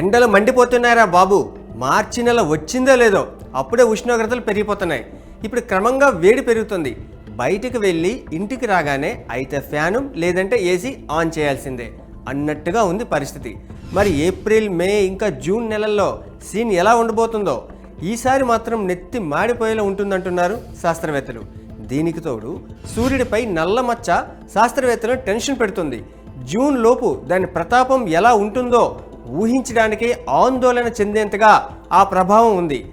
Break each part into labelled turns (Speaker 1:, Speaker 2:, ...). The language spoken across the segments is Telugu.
Speaker 1: ఎండలు మండిపోతున్నారా బాబు. మార్చి నెల వచ్చిందో లేదో అప్పుడే ఉష్ణోగ్రతలు పెరిగిపోతున్నాయి. ఇప్పుడు క్రమంగా వేడి పెరుగుతుంది. బయటికి వెళ్ళి ఇంటికి రాగానే అయితే ఫ్యాను లేదంటే ఏసీ ఆన్ చేయాల్సిందే అన్నట్టుగా ఉంది పరిస్థితి. మరి ఏప్రిల్ మే ఇంకా జూన్ నెలల్లో సీన్ ఎలా ఉండబోతుందో ఈసారి మాత్రం నెత్తి మాడిపోయేలా ఉంటుందంటున్నారు శాస్త్రవేత్తలు. దీనికి తోడు సూర్యుడిపై నల్ల మచ్చ శాస్త్రవేత్తలను టెన్షన్ పెడుతుంది. జూన్ లోపు దాని ప్రతాపం ఎలా ఉంటుందో ఊహించడానికి ఆందోళన చెందేంతగా ఆ ప్రభావం ఉంది.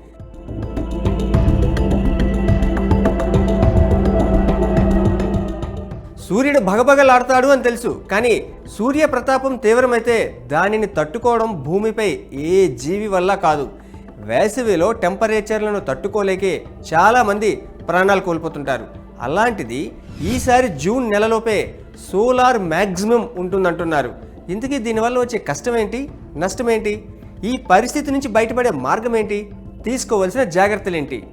Speaker 1: సూర్యుడు భగభగలాడతాడు అని తెలుసు కానీ సూర్య ప్రతాపం తీవ్రమైతే దానిని తట్టుకోవడం భూమిపై ఏ జీవి వల్ల కాదు. వేసవిలో టెంపరేచర్లను తట్టుకోలేకే చాలామంది ప్రాణాలు కోల్పోతుంటారు. అలాంటిది ఈసారి జూన్ నెలలోపే సోలార్ మ్యాక్సిమం ఉంటుందంటున్నారు. ఇంతకీ దీనివల్ల వచ్చే కష్టం ఏంటి నష్టం ఏంటి ఈ పరిస్థితి నుంచి బయటపడే మార్గం ఏంటి తీసుకోవలసిన జాగ్రత్తలేంటి?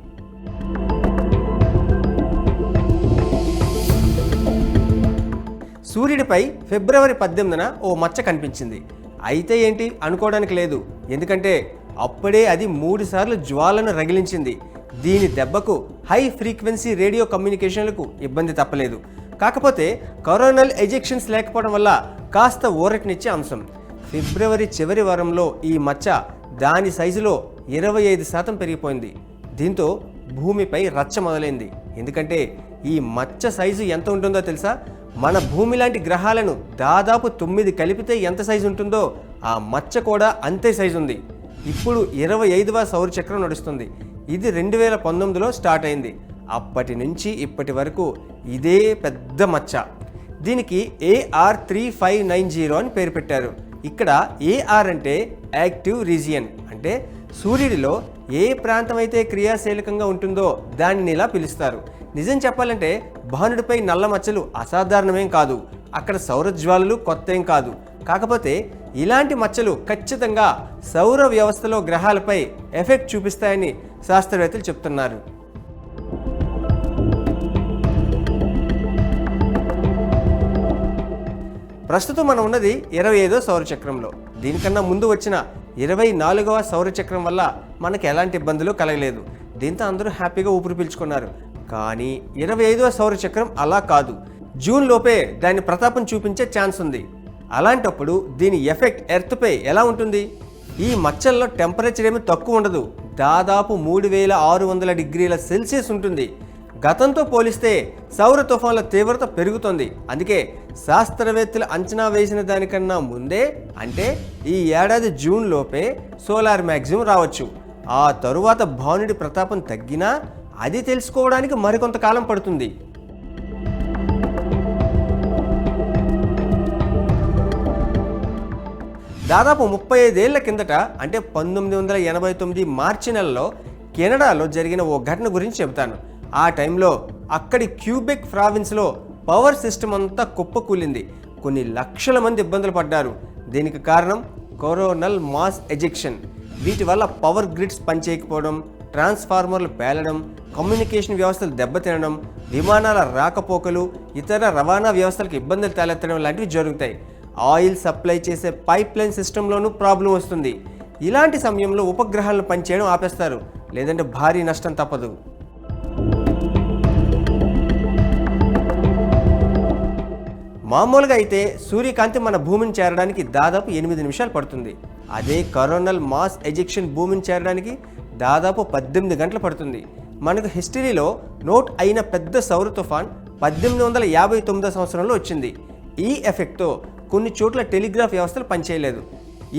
Speaker 1: సూర్యుడిపై ఫిబ్రవరి పద్దెనిమిదిన ఓ మచ్చ కనిపించింది. అయితే ఏంటి? అనుకోవడానికి లేదు. ఎందుకంటే అప్పుడే అది మూడుసార్లు జ్వాలను రగిలించింది. దీని దెబ్బకు హై ఫ్రీక్వెన్సీ రేడియో కమ్యూనికేషన్లకు ఇబ్బంది తప్పలేదు. కాకపోతే కరోనల్ ఎజెక్షన్స్ లేకపోవడం వల్ల కాస్త ఊరటనిచ్చే అంశం. ఫిబ్రవరి చివరి వారంలో ఈ మచ్చ దాని సైజులో ఇరవై ఐదు శాతం పెరిగిపోయింది. దీంతో భూమిపై రచ్చ మొదలైంది. ఎందుకంటే ఈ మచ్చ సైజు ఎంత ఉంటుందో తెలుసా? మన భూమి లాంటి గ్రహాలను దాదాపు తొమ్మిది కలిపితే ఎంత సైజు ఉంటుందో ఆ మచ్చ కూడా అంతే సైజు ఉంది. ఇప్పుడు ఇరవై ఐదవ సౌర చక్రం నడుస్తుంది. ఇది రెండు వేల పంతొమ్మిదిలో స్టార్ట్ అయింది. అప్పటి నుంచి ఇప్పటి వరకు ఇదే పెద్ద మచ్చ. దీనికి AR three five nine zero అని పేరు పెట్టారు. ఇక్కడ ఏఆర్ అంటే యాక్టివ్ రీజియన్ అంటే సూర్యుడిలో ఏ ప్రాంతం అయితే క్రియాశీలకంగా ఉంటుందో దానిని ఇలా పిలుస్తారు. నిజం చెప్పాలంటే భానుడిపై నల్ల మచ్చలు అసాధారణమేం కాదు. అక్కడ సౌరజ్వాలలు కొత్త ఏం కాదు. కాకపోతే ఇలాంటి మచ్చలు ఖచ్చితంగా సౌర వ్యవస్థలో గ్రహాలపై ఎఫెక్ట్ చూపిస్తాయని శాస్త్రవేత్తలు చెప్తున్నారు. ప్రస్తుతం మనం ఉన్నది ఇరవై ఐదో సౌరచక్రంలో. దీనికన్నా ముందు వచ్చిన ఇరవై నాలుగవ సౌరచక్రం వల్ల మనకి ఎలాంటి ఇబ్బందులు కలగలేదు. దీంతో అందరూ హ్యాపీగా ఊపిరి పీల్చుకున్నారు. కానీ ఇరవై ఐదవ సౌరచక్రం అలా కాదు. జూన్ లోపే దాని ప్రతాపం చూపించే ఛాన్స్ ఉంది. అలాంటప్పుడు దీని ఎఫెక్ట్ ఎర్త్పై ఎలా ఉంటుంది? ఈ మచ్చల్లో టెంపరేచర్ ఏమీ తక్కువ ఉండదు. దాదాపు మూడు వేల ఆరు వందల డిగ్రీల సెల్సియస్ ఉంటుంది. గతంతో పోలిస్తే సౌర తుఫాన్ల తీవ్రత పెరుగుతోంది. అందుకే శాస్త్రవేత్తలు అంచనా వేసిన దానికన్నా ముందే అంటే ఈ ఏడాది జూన్ లోపే సోలార్ మ్యాక్సిమం రావచ్చు. ఆ తరువాత భానుడి ప్రతాపం తగ్గినా అది తెలుసుకోవడానికి మరికొంతకాలం పడుతుంది. దాదాపు ముప్పై ఐదేళ్ళ కిందట అంటే పంతొమ్మిది వందల ఎనభై తొమ్మిది మార్చి నెలలో కెనడాలో జరిగిన ఓ ఘటన గురించి చెబుతాను. ఆ టైంలో అక్కడి క్యూబెక్ ప్రావిన్స్లో పవర్ సిస్టమ్ అంతా కుప్పకూలింది. కొన్ని లక్షల మంది ఇబ్బందులు పడ్డారు. దీనికి కారణం కొరోనల్ మాస్ ఎజెక్షన్. వీటి వల్ల పవర్ గ్రిడ్స్ పనిచేయకపోవడం ట్రాన్స్ఫార్మర్లు పేలడం కమ్యూనికేషన్ వ్యవస్థలు దెబ్బతినడం విమానాల రాకపోకలు ఇతర రవాణా వ్యవస్థలకు ఇబ్బందులు తలెత్తడం లాంటివి జరుగుతాయి. ఆయిల్ సప్లై చేసే పైప్ లైన్ సిస్టంలోనూ ప్రాబ్లం వస్తుంది. ఇలాంటి సమయంలో ఉపగ్రహాలను పనిచేయడం ఆపేస్తారు. లేదంటే భారీ నష్టం తప్పదు. మామూలుగా అయితే సూర్యకాంతి మన భూమిని చేరడానికి దాదాపు ఎనిమిది నిమిషాలు పడుతుంది. అదే కరోనల్ మాస్ ఎజెక్షన్ భూమిని చేరడానికి దాదాపు పద్దెనిమిది గంటలు పడుతుంది. మనకు హిస్టరీలో నోట్ అయిన పెద్ద సౌర తుఫాన్ పద్దెనిమిది వందల యాభై తొమ్మిదో సంవత్సరంలో వచ్చింది. ఈ ఎఫెక్ట్తో కొన్ని చోట్ల టెలిగ్రాఫ్ వ్యవస్థలు పనిచేయలేదు.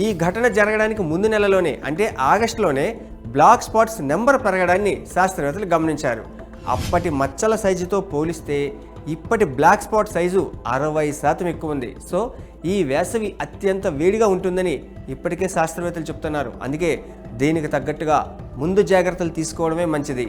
Speaker 1: ఈ ఘటన జరగడానికి ముందు నెలలోనే అంటే ఆగస్టులోనే బ్లాక్ స్పాట్స్ నెంబర్ పెరగడాన్ని శాస్త్రవేత్తలు గమనించారు. అప్పటి మచ్చల సైజుతో పోలిస్తే ఇప్పటి బ్లాక్ స్పాట్ సైజు అరవై శాతం ఎక్కువ ఉంది. సో ఈ వేసవి అత్యంత వేడిగా ఉంటుందని ఇప్పటికే శాస్త్రవేత్తలు చెప్తున్నారు. అందుకే దీనికి తగ్గట్టుగా ముందు జాగ్రత్తలు తీసుకోవడమే మంచిది.